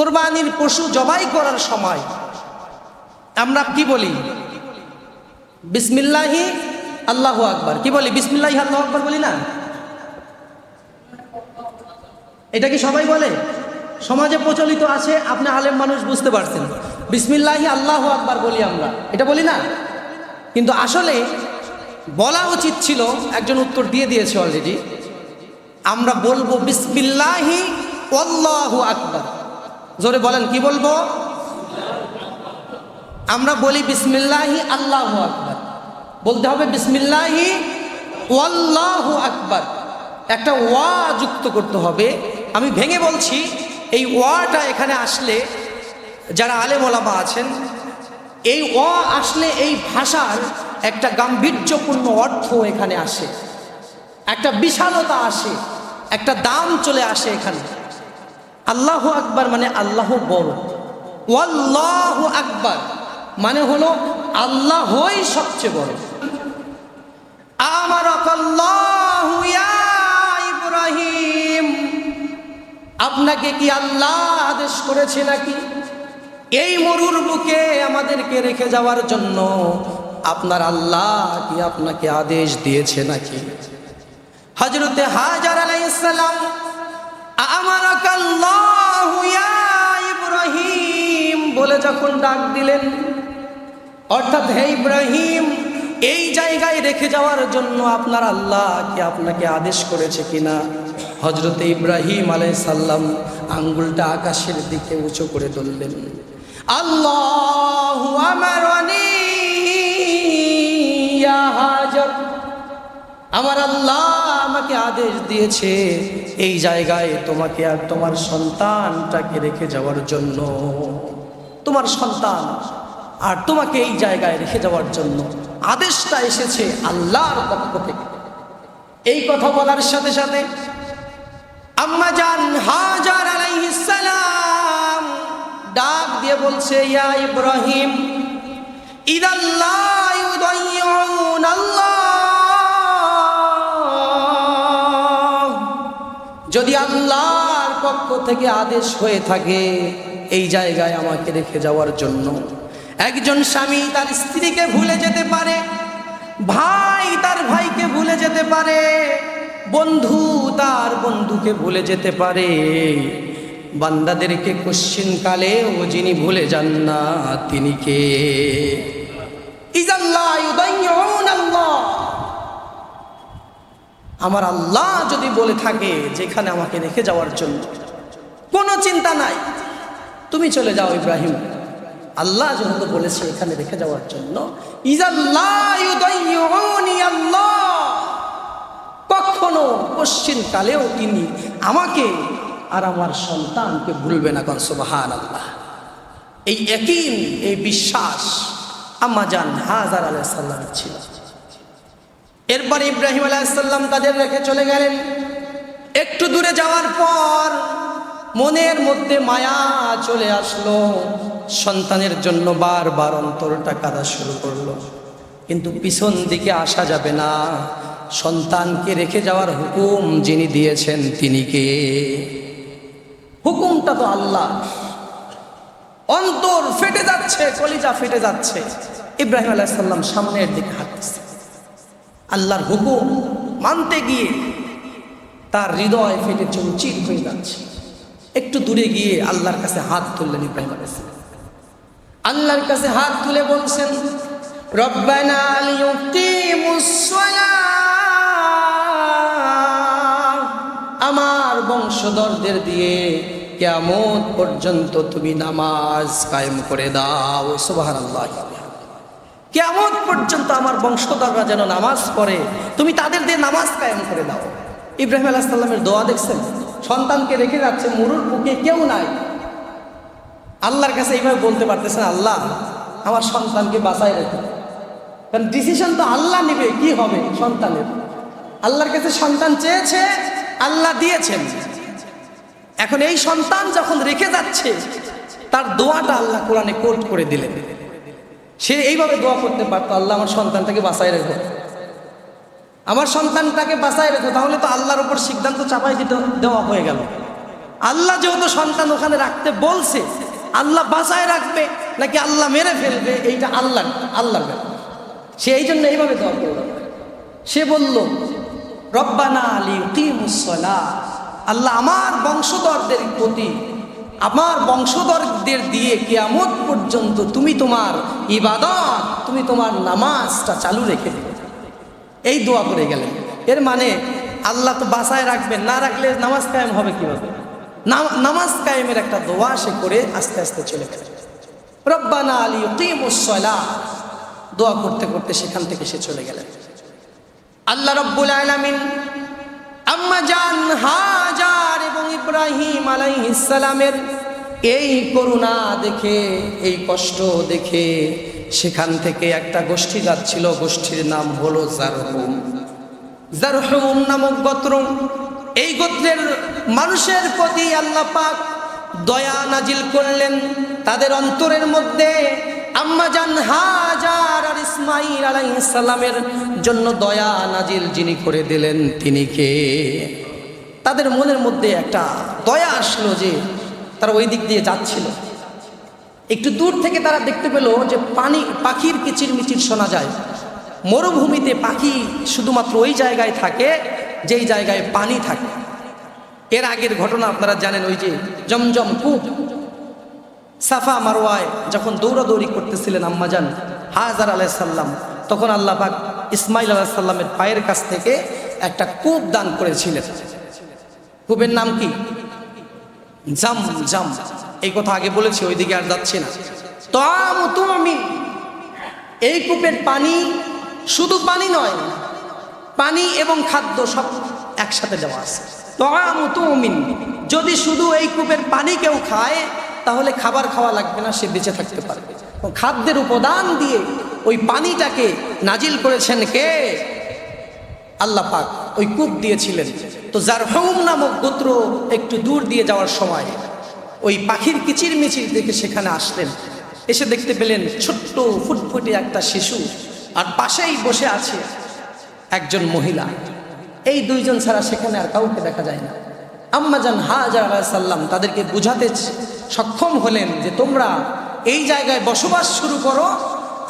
কোরবানির পশু জবাই করার সময় আমরা কি বলি? বিসমিল্লাহি, আল্লাহ আকবার। কি বলি? বিসমিল্লাহি, আল্লাহ আকবার বলি না? এটা কি সবাই বলে? সমাজে প্রচলিত আছে, আপনি আলেম মানুষ বুঝতে পারছেন। বিসমিল্লাহি, আল্লাহ আকবার বলি আমরা। এটা বলি না? কিন্তু আসলে বলা উচিত ছিল, একজন উত্তর দিয়ে দিয়েছে অলরেডি আমরা বলব বিসমিল্লাহি, আল্লাহু আকবার। জোরে বলেন, কি বলব? আমরা বলি বিসমিল্লাহি আল্লাহু আকবার। বলতে হবে বিসমিল্লাহি ওয়াল্লাহু আকবার। একটা ওয়া যুক্ত করতে হবে। আমি ভেঙে বলছি, এই ওয়াটা এখানে আসলে যারা আলেমোলামা আছেন, এই ওয়া আসলে এই ভাষার একটা গাম্ভীর্যপূর্ণ অর্থ এখানে আসে। একটা বিশালতা আসে, একটা দাম চলে আসে এখানে। আল্লাহ আকবার মানে আল্লাহ বড়। ওয়াল্লাহ আকবার মানে হলো আল্লাহই সবচেয়ে বড়। আমার ইব্রাহিম। আপনাকে কি আল্লাহ আদেশ করেছে নাকি? এই মরুর বুকে আমাদেরকে রেখে যাওয়ার জন্য আপনার আল্লাহ কি আপনাকে আদেশ দিয়েছে নাকি? হজরতে হাজার আলাইসালাম ইব্রাহিম। বলে যখন ডাক দিলেন, অর্থাৎ হে ইব্রাহিম, এই জায়গায় রেখে যাওয়ার জন্য আপনার আল্লাহ কি আপনাকে আদেশ করেছে কিনা? হজরতে ইব্রাহিম আলাই সাল্লাম আঙ্গুলটা আকাশের দিকে উঁচু করে তুললেন। আল্লাহ আমার হাজার আমার আল্লাহ আমাকে আদেশ দিয়েছে এই জায়গায় তোমাকে আর তোমার সন্তানটাকে রেখে যাওয়ার জন্য। তোমার সন্তান আর তোমাকে এই জায়গায় রেখে যাওয়ার জন্য আদেশটা এসেছে আল্লাহর পক্ষ থেকে। এই কথা বলার সাথে সাথে আম্মা জান হাজার আলাইহিস সালাম ডাক দিয়ে বলছে, ইয়া ইব্রাহিম ইদাল্লাহ ইউদাইয়ুন আল্লাহ যদি আল্লাহর পক্ষ থেকে আদেশ হয়ে থাকে, এই জায়গায় আমাকে রেখে যাওয়ার জন্য। একজন স্বামী তার স্ত্রীকে ভুলে যেতে পারে, ভাই তার ভাইকে ভুলে যেতে পারে, বন্ধু তার বন্ধুকে ভুলে যেতে পারে। বান্দাদেরকে কালে ও যিনি ভুলে যান না, তিনি কে? ইজাল্লাহ আমার আল্লাহ যদি বলে থাকে যেখানে আমাকে রেখে যাওয়ার জন্য, কোনো চিন্তা নাই। তুমি চলে যাও ইব্রাহিম। আল্লাহ যেহেতু বলেছে এখানে রেখে যাওয়ার জন্য কখনো পশ্চিম কালেও তিনি আমাকে আর আমার সন্তানকে ভুলবে না কনসবাহান আল্লাহ এই একই, এই বিশ্বাস আম্মা হাজার আলাহ সাল্লামের ছিল। এরপর ইব্রাহিম আলাইসাল্লাম তাদের রেখে চলে গেলেন। একটু দূরে যাওয়ার পর মনের মধ্যে মায়া চলে আসলো। সন্তানের জন্য বারবার অন্তরটা কাদা শুরু করল। কিন্তু পিছন দিকে আসা যাবে না। সন্তানকে রেখে যাওয়ার হুকুম যিনি দিয়েছেন তিনি কে? হুকুমটা তো আল্লাহ। অন্তর ফেটে যাচ্ছে, কলিজা ফেটে যাচ্ছে। ইব্রাহিম আলাইসাল্লাম সামনের দিকে হাঁটতেছে। আল্লাহর হুকুম মানতে গিয়ে তার হৃদয় ফেটে চঞ্চিত হয়ে যাচ্ছে। একটু দূরে গিয়ে আল্লাহর কাছে হাত তুললেন ইব্রাহিম আলাইসাল্লাম আল্লাহর কাছে হাত তুলে বলছেন আমার বংশধরদের দিয়ে কেমন পর্যন্ত তুমি নামাজ কায়েম করে দাও সুবাহ আল্লাহ কেমন পর্যন্ত আমার বংশধররা যেন নামাজ পড়ে, তুমি তাদের দিয়ে নামাজ কায়েম করে দাও। ইব্রাহিম আলাহ সাল্লামের দোয়া দেখছেন? সন্তানকে রেখে যাচ্ছে, মরুর বুকে কেউ নাই। আল্লাহর কাছে এইভাবে বলতে পারতেছেন, আল্লাহ, আমার সন্তানকে বাঁচাই রেখে। কারণ ডিসিশন তো আল্লাহ নেবে, কি হবে সন্তানের? আল্লাহর কাছে সন্তান চেয়েছে, আল্লাহ দিয়েছেন। এখন এই সন্তান যখন রেখে যাচ্ছে, তার দোয়াটা আল্লাহ কোরআনে কোর্ট করে দিলেন। সে এইভাবে দোয়া করতে পারতো, আল্লাহ আমার সন্তানটাকে বাঁচাই রেখো। আমার সন্তানটাকে বাঁচাই রেখো, তাহলে তো আল্লাহর উপর সিদ্ধান্ত চাপাই দিতে, দেওয়া হয়ে গেল। আল্লাহ যেহেতু সন্তান ওখানে রাখতে বলছে, আল্লাহ বাঁচায় রাখবে, নাকি আল্লাহ মেরে ফেলবে, এইটা আল্লাহ ব্যাপার। সে এই জন্য এইভাবে দোয়া করল। সে বলল, রব্বানা আলী কিমুসলা আল্লাহ আমার বংশধরদের প্রতি আমার বংশধরদের দিয়ে কেয়ামত পর্যন্ত তুমি তোমার ইবাদত, তুমি তোমার নামাজটা চালু রেখে দেবে। এই দোয়া করে গেলেন। এর মানে আল্লাহ তো বাসায় রাখবেন, না রাখলে নামাজ কায়েম হবে কীভাবে? নাম- নামাজ কায়েমের একটা দোয়া সে করে আস্তে আস্তে চলে গেল রব্বানা আলী কিমুসলা দোয়া করতে করতে সেখান থেকে সে চলে গেলেন। আল্লাহ রব্বুল আলামিন, আম্মা জান এবং ইব্রাহিম আলাইহিসসালামের এই করুণা দেখে, এই কষ্ট দেখে সেখান থেকে একটা গোষ্ঠী যাচ্ছিল, গোষ্ঠীর নাম হলো জারহুম। জারহুম নামক গোত্র। এই গোত্রের মানুষের প্রতি আল্লাহ পাক দয়া নাজিল করলেন। তাদের অন্তরের মধ্যে আম্মাজান হাজার আর ইসমাইল আলাইহিস সালামের জন্য দয়া নাজিল যিনি করে দিলেন, তিনি কে? তাদের মনের মধ্যে একটা দয়া আসলো যে তারা ওই দিক দিয়ে যাচ্ছিল। একটু দূর থেকে তারা দেখতে পেল যে পানি, পাখির কিচির মিচির শোনা যায়। মরুভূমিতে পাখি শুধুমাত্র ওই জায়গায় থাকে যেই জায়গায় পানি থাকে। এর আগের ঘটনা আপনারা জানেন ওই যে জমজম কূপ। সাফা মারোয়ায় যখন দৌড়াদৌড়ি করতেছিলেন আম্মাজান হাজার আলাইসাল্লাম তখন আল্লাহ পাক ইসমাইল আলাহিসাল্লামের পায়ের কাছ থেকে একটা কূপ দান করেছিলেন। কূপের নাম কি? জাম জাম। এই কথা আগে বলেছি, ওইদিকে আর যাচ্ছে না। তাম তুমি। এই কূপের পানি শুধু পানি নয়, পানি এবং খাদ্য সব একসাথে দেওয়া আছে। তাম তুমিন যদি শুধু এই কূপের পানি কেউ খায়, তাহলে খাবার খাওয়া লাগবে না, সে বেঁচে থাকতে পারবে। খাদ্যের উপাদান দিয়ে ওই পানিটাকে নাজিল করেছেন কে? আল্লাহ পাক, ওই কূপ দিয়েছিলেন। তো যার হোম নামক গোত্র একটু দূর দিয়ে যাওয়ার সময় ওই পাখির কিচির মিচির দেখে সেখানে আসলেন। এসে দেখতে পেলেন ছোট্ট ফুটফুটে একটা শিশু আর পাশেই বসে আছে একজন মহিলা। এই দুইজন ছাড়া সেখানে আর কাউকে দেখা যায় না। আম্মাজান হাজার সাল্লাম তাদেরকে বুঝাতে সক্ষম হলেন যে তোমরা এই জায়গায় বসবাস শুরু করো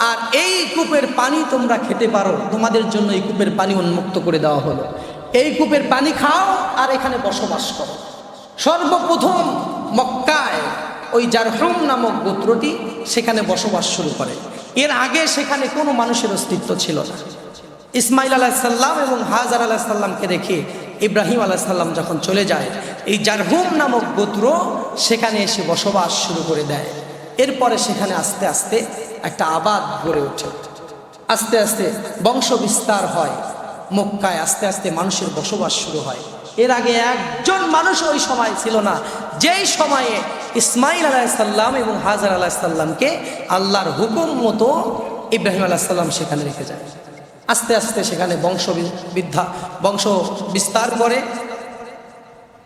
আর এই কূপের পানি তোমরা খেতে পারো। তোমাদের জন্য এই কূপের পানি উন্মুক্ত করে দেওয়া হলো। এই কূপের পানি খাও আর এখানে বসবাস করো। সর্বপ্রথম মক্কায় ওই জারহম নামক গোত্রটি সেখানে বসবাস শুরু করে। এর আগে সেখানে কোনো মানুষের অস্তিত্ব ছিল না। ইসমাইল আলাহিসাল্লাম এবং হাজার আলাহিসাল্লামকে রেখে ইব্রাহিম আলাহিসাল্লাম যখন চলে যায়, এই জারহুম নামক গোত্র সেখানে এসে বসবাস শুরু করে দেয়। এরপরে সেখানে আস্তে আস্তে একটা আবাদ গড়ে ওঠে। আস্তে আস্তে বংশ বিস্তার হয়। মক্কায় আস্তে আস্তে মানুষের বসবাস শুরু হয়। এর আগে একজন মানুষ ওই সময় ছিল না। যেই সময়ে ইসমাইল আলাহিসাল্লাম এবং হাজার আলাহিসাল্লামকে আল্লাহর হুকুম মতো ইব্রাহিম আলাহিসাল্লাম সেখানে রেখে যায়। আস্তে আস্তে সেখানে বংশ বিদ্যা বংশ বিস্তার করে।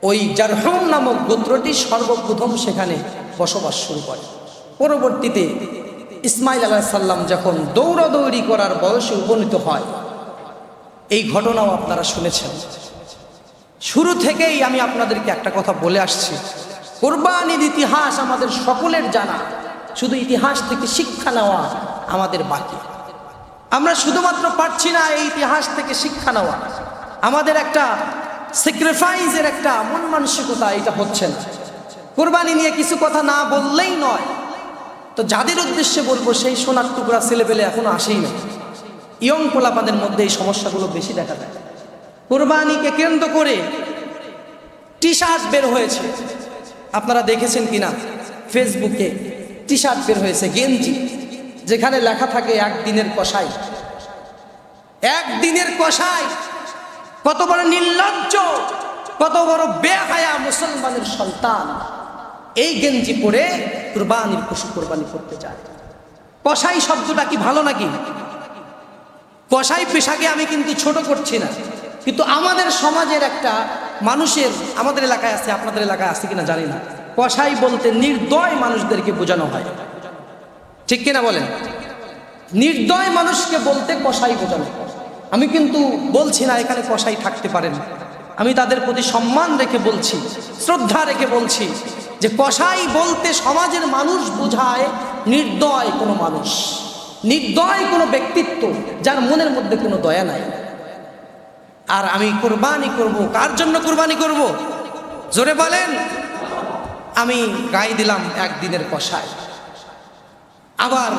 ওই জারহম নামক গোত্রটি সর্বপ্রথম সেখানে বসবাস শুরু করে। পরবর্তীতে ইসমাইল আলাহ সাল্লাম যখন দৌড়াদৌড়ি করার বয়সে উপনীত হয় এই ঘটনাও আপনারা শুনেছেন। শুরু থেকেই আমি আপনাদেরকে একটা কথা বলে আসছি। কোরবানির ইতিহাস আমাদের সকলের জানা। শুধু ইতিহাস থেকে শিক্ষা নেওয়া আমাদের বাকি। আমরা শুধুমাত্র পারছি না এই ইতিহাস থেকে শিক্ষা নেওয়া। আমাদের একটা স্যাক্রিফাইসের একটা মন মানসিকতা এটা হচ্ছে না। কোরবানি নিয়ে কিছু কথা না বললেই নয়। তো যাদের উদ্দেশ্যে বলব সেই সোনার টুকরা ছেলেপেলে এখনও আসেই না ইয়ং পোলাপাদের মধ্যে এই সমস্যাগুলো বেশি দেখা যায়। কোরবানিকে কেন্দ্র করে টি শার্ট বের হয়েছে। আপনারা দেখেছেন কিনা? ফেসবুকে টি শার্ট বের হয়েছে, গেঞ্জি, যেখানে লেখা থাকে একদিনের কষাই। একদিনের কষাই। কত বড় নির্লজ্জ, কত বড় বেহায়া মুসলমানের সন্তান এই গেঞ্জি পরে কুরবানির পশু কোরবানি করতে যায় কষাই শব্দটা কি ভালো নাকি? কষাই পেশাকে আমি কিন্তু ছোট করছি না। কিন্তু আমাদের সমাজের একটা মানুষের আমাদের এলাকায় আছে, আপনাদের এলাকায় আছে কিনা জানি না। কষাই বলতে নির্দয় মানুষদেরকে বোঝানো হয়। ঠিক কিনা বলেন? নির্দয় মানুষকে বলতে কষাই বোঝানো। আমি কিন্তু বলছি না এখানে কষাই থাকতে পারেন। আমি তাদের প্রতি সম্মান রেখে বলছি, শ্রদ্ধা রেখে বলছি যে কসাই বলতে সমাজের মানুষ বোঝায় নির্দয় কোনো মানুষ। নির্দয় কোনো ব্যক্তিত্ব যার মনের মধ্যে কোনো দয়া নাই। আর আমি কোরবানি করব। কার জন্য কোরবানি করব? জোরে বলেন। আমি গায়ে দিলাম একদিনের কষায়। আবার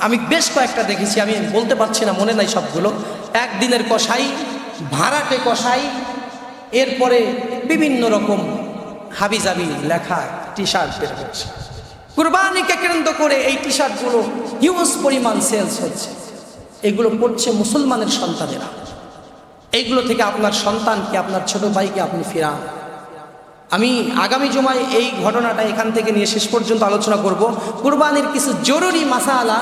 আমি বেশ কয়েকটা দেখেছি, আমি বলতে পারছি না, মনে নাই সবগুলো। একদিনের কষাই, ভাড়াটে কষাই, এরপরে বিভিন্ন রকম হাবিজাবি লেখা টি শার্ট বের হচ্ছে কুরবানিকে কেন্দ্র করে এই টি শার্টগুলো হিউজ পরিমাণ সেলস হচ্ছে। এগুলো পড়ছে মুসলমানের সন্তানেরা। এইগুলো থেকে আপনার সন্তানকে, আপনার ছোট ভাইকে আপনি ফেরান। আমি আগামী জমায় এই ঘটনাটা এখান থেকে নিয়ে শেষ পর্যন্ত আলোচনা করব। কুরবানির কিছু জরুরি মাসালা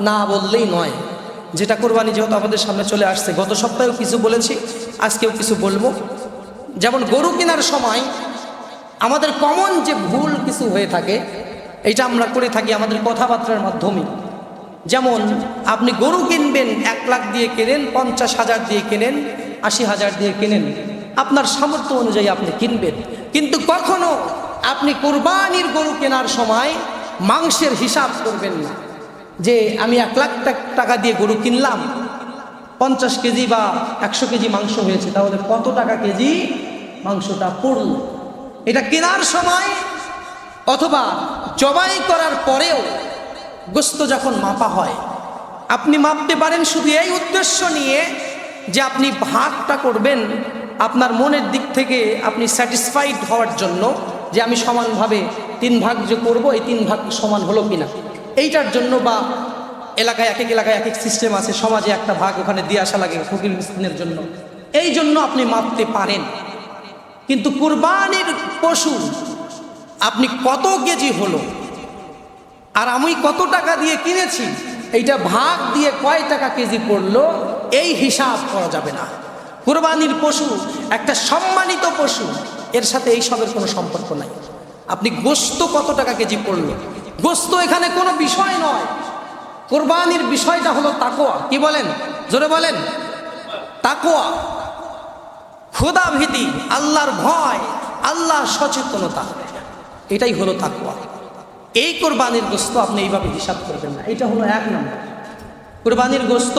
না বললেই নয়। যেটা কোরবানি যেহেতু আমাদের সামনে চলে আসছে, গত সপ্তাহেও কিছু বলেছি, আজকেও কিছু বলব। যেমন গরু কেনার সময় আমাদের কমন যে ভুল কিছু হয়ে থাকে এটা আমরা করে থাকি আমাদের কথাবার্তার মাধ্যমে। যেমন, আপনি গরু কিনবেন, এক লাখ দিয়ে কেনেন, পঞ্চাশ হাজার দিয়ে কেনেন, আশি হাজার দিয়ে কেনেন। আপনার সামর্থ্য অনুযায়ী আপনি কিনবেন। কিন্তু কখনো আপনি কোরবানির গরু কেনার সময় মাংসের হিসাব করবেন না। যে আমি এক লাখ টাকা দিয়ে গরু কিনলাম, পঞ্চাশ কেজি বা একশো কেজি মাংস হয়েছে, তাহলে কত টাকা কেজি মাংসটা পড়ল? এটা কেনার সময় অথবা জবাই করার পরেও গোস্ত যখন মাপা হয়, আপনি মাপতে পারেন শুধু এই উদ্দেশ্য নিয়ে যে আপনি ভাগটা করবেন, আপনার মনের দিক থেকে আপনি স্যাটিসফাইড হওয়ার জন্য যে আমি সমানভাবে তিন ভাগ যে করব, এই তিন ভাগ সমান হলো কিনা। এইটার জন্য বা এলাকায় এক এক এলাকায় এক এক সিস্টেম আছে, সমাজে একটা ভাগ ওখানে দিয়ে আসা লাগে ফকির মিসকিনের জন্য। এই জন্য আপনি মাপতে পারেন। কিন্তু কুরবানির পশু আপনি কত কেজি হলো? আর আমি কত টাকা দিয়ে কিনেছি? এইটা ভাগ দিয়ে কয় টাকা কেজি পড়ল? এই হিসাব করা যাবে না। কুরবানির পশু, একটা সম্মানিত পশু, এর সাথে এই সবের কোনো সম্পর্ক নাই। আপনি গোস্ত কত টাকা কেজি পড়ল? গোস্ত এখানে কোনো বিষয় নয়। কোরবানির বিষয়টা হলো তাকোয়া কি বলেন? জোরে বলেন। তাকোয়া খোদা ভীতি আল্লাহর ভয়, আল্লাহর সচেতনতা। এটাই হলো তাকওয়া। এই কোরবানির গোস্ত আপনি এইভাবে হিসাব করবেন না। এটা হলো এক নম্বর। কোরবানির গোস্ত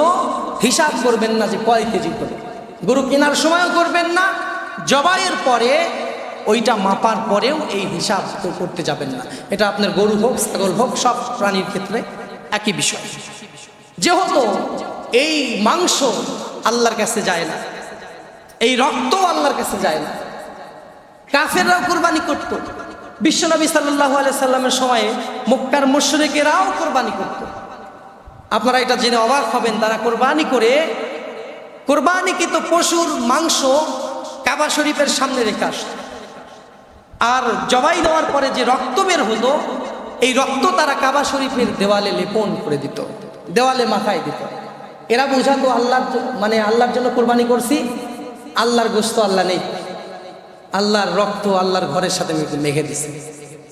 হিসাব করবেন না যে কয় কেজি করে। গরু কেনার সময়ও করবেন না, জবাইয়ের পরে ওইটা মাপার পরেও এই হিসাব করতে যাবেন না। এটা আপনার গরু হোক, ছাগল হোক, সব প্রাণীর ক্ষেত্রে একই বিষয়। যেহেতু এই মাংস আল্লাহর কাছে যায় না, এই রক্ত আল্লাহর কাছে যায় না, কাফেররাও কোরবানি করত। বিশ্বনবী সাল্লাহ সাল্লামের সময়ে মক্কার মুশরিকেরাও কোরবানি করত। আপনারা এটা জেনে অবাক হবেন, তারা কোরবানি করে কোরবানিকৃত পশুর মাংস কাবা শরীফের সামনে রেখে আসত। আর জবাই দেওয়ার পরে যে রক্ত বের হতো, এই রক্ত তারা কাবা শরীফের দেওয়ালে লেপন করে দিত, দেওয়ালে মাথায় দিত। এরা বোঝাতো, আল্লাহর মানে আল্লাহর জন্য কোরবানি করছি, আল্লাহর গোস্ত আল্লাহ নেই। আল্লাহর রক্ত আল্লাহর ঘরের সাথে মেখে দিছে।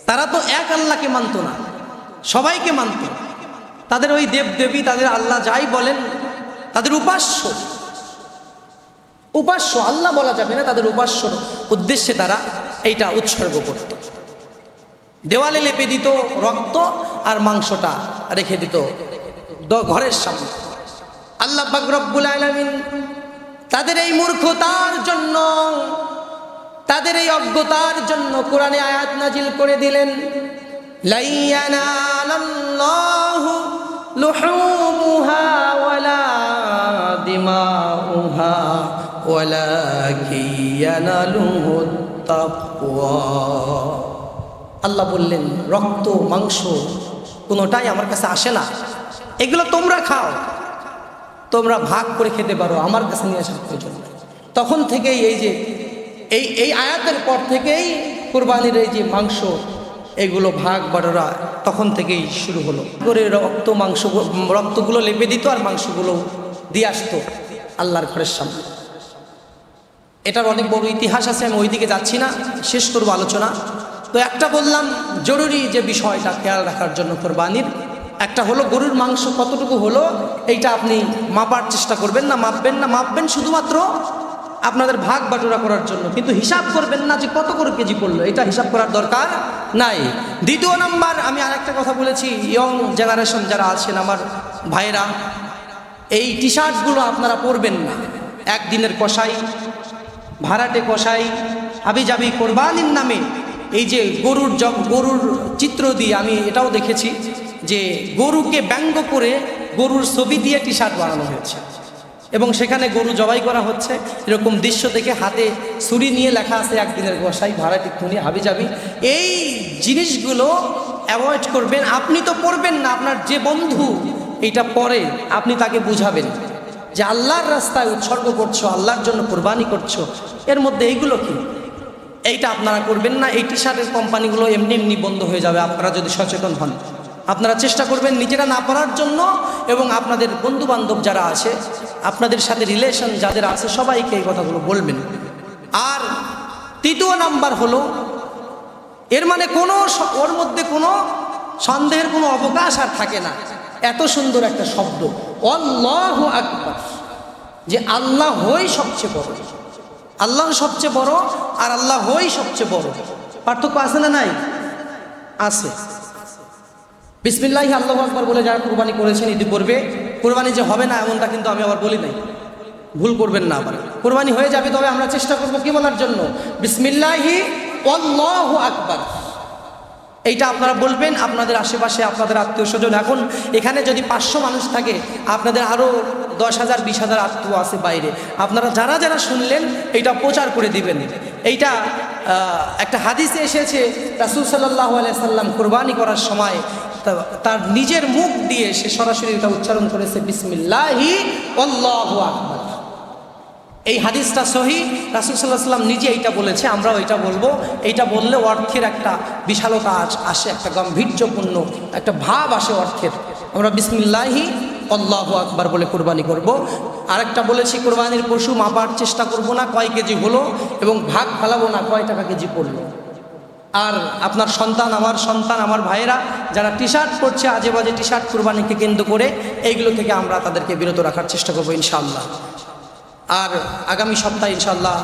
তারা তো এক আল্লাহকে মানতো না, সবাইকে মানত। তাদের ওই দেব দেবী তাদের আল্লাহ যাই বলেন, তাদের উপাস্য। উপাস্য, আল্লাহ বলা যাবে না তাদের উপাস্য। উদ্দেশ্যে তারা এইটা উৎসর্গ করত। দেওয়ালে লেপে দিত রক্ত আর মাংসটা রেখে দিত ঘরের সামনে। আল্লাহ পাক রব্বুল আলামিন তাদের এই মূর্খতার জন্য তাদের এই অজ্ঞতার জন্য কোরআনে আয়াত নাজিল করে দিলেন আল্লাহ বললেন, রক্ত, মাংস কোনোটাই আমার কাছে আসে না। এগুলো তোমরা খাও, তোমরা ভাগ করে খেতে পারো, আমার কাছে নিয়ে আসার প্রয়োজন তখন থেকেই এই যে এই এই আয়াতের পর থেকেই কোরবানির এই যে মাংস, এগুলো ভাগ বাটোরা তখন থেকেই শুরু হলো। করে রক্ত মাংস, রক্তগুলো লেপে দিত আর মাংসগুলো দিয়ে আসতো আল্লাহর ঘরের সামনে। এটার অনেক বড় ইতিহাস আছে, আমি ওইদিকে যাচ্ছি না, শেষ করব আলোচনা। তো একটা বললাম, জরুরি যে বিষয়টা খেয়াল রাখার জন্য কোরবানির, একটা হলো গরুর মাংস কতটুকু হলো, এইটা আপনি মাপার চেষ্টা করবেন না, মাপবেন না, মাপবেন শুধুমাত্র আপনাদের ভাগ বাটোরা করার জন্য। কিন্তু হিসাব করবেন না যে কত করে কেজি পড়ল, এটা হিসাব করার দরকার নাই। দ্বিতীয় নাম্বার, আমি আরেকটা কথা বলেছি ইয়ং জেনারেশন যারা আছেন, আমার ভাইরা এই টি শার্টগুলো আপনারা পরবেন না। একদিনের কষাই, ভাড়াটে কষাই, হাবিজাবি কোরবানির নামে। এই যে গরুর জ, গরুর চিত্র দিয়ে আমি এটাও দেখেছি যে গরুকে ব্যঙ্গ করে গরুর ছবি দিয়ে টি শার্ট বানানো হয়েছে। এবং সেখানে গরু জবাই করা হচ্ছে। এরকম দৃশ্য দেখে হাতে ছুরি নিয়ে লেখা আছে একদিনের গোসাই ভাড়াটি খুনি হাবি যাবি এই জিনিসগুলো অ্যাভয়েড করবেন। আপনি তো পড়বেন না, আপনার যে বন্ধু, এইটা পরে আপনি তাকে বুঝাবেন যে আল্লাহর রাস্তায় উৎসর্গ করছ, আল্লাহর জন্য কোরবানি করছ। এর মধ্যে এইগুলো কি? এইটা আপনারা করবেন না, এই টি শার্টের কোম্পানিগুলো এমনি এমনি বন্ধ হয়ে যাবে, আপনারা যদি সচেতন হন। আপনারা চেষ্টা করবেন নিজেরা না পড়ার জন্য এবং আপনাদের বন্ধু বান্ধব যারা আছে, আপনাদের সাথে রিলেশন যাদের আছে, সবাইকে এই কথাগুলো বলবেন। আর তৃতীয় নাম্বার হলো, এর মানে কোনো ওর মধ্যে কোনো সন্দেহের কোনো অবকাশ আর থাকে না। এত সুন্দর একটা শব্দ। অল্লাহ আকবার। যে আল্লাহ হই সবচেয়ে বড়। আল্লাহ সবচেয়ে বড় আর আল্লাহ হই সবচেয়ে বড়। পার্থক্য আছে না নাই? আছে। বিসমিল্লাহি, আল্লাহ আকবর বলে যারা কোরবানি করেছেন ইতিপূর্বে কোরবানি যে হবে না, এমনটা কিন্তু আমি আবার বলি নাই। ভুল করবেন না আবার। কোরবানি হয়ে যাবে, তবে আমরা চেষ্টা করব কি বলার জন্য। বিসমিল্লাহি, আল্লাহ আকবার। এইটা আপনারা বলবেন, আপনাদের আশেপাশে আপনাদের আত্মীয় স্বজন এখন এখানে যদি পাঁচশো মানুষ থাকে, আপনাদের আরও দশ হাজার, বিশ হাজার আত্মীয় আছে বাইরে। আপনারা যারা যারা শুনলেন, এইটা প্রচার করে দিবেন। এইটা একটা হাদিসে এসেছে, রাসুল সাল্লাহ সাল্লাম কোরবানি করার সময় তার নিজের মুখ দিয়ে সে সরাসরি এটা উচ্চারণ করেছে, বিসমিল্লাহি আল্লাহু আকবার। এই হাদিসটা সহি। রাসুল সাল্লাহ সাল্লাম নিজে এইটা বলেছে, আমরাও এটা বলব। এইটা বললে অর্থের একটা বিশালতা আস- আসে একটা গাম্ভীর্যপূর্ণ একটা ভাব আসে অর্থের। আমরা বিসমিল্লাহি আল্লাহ আকবার বলে কোরবানি করব। আরেকটা বলেছি, কোরবানির পশু মাপার চেষ্টা করব না, কয় কেজি হলো এবং ভাগ ফালাবো না, কয় টাকা কেজি পড়ল? আর আপনার সন্তান, আমার সন্তান, আমার ভাইয়েরা যারা টি শার্ট পরছে, আজে বাজে টি শার্ট কুরবানিকে কেন্দ্র করে এইগুলো থেকে আমরা তাদেরকে বিরত রাখার চেষ্টা করব ইনশাল্লাহ আর আগামী সপ্তাহে ইনশাআল্লাহ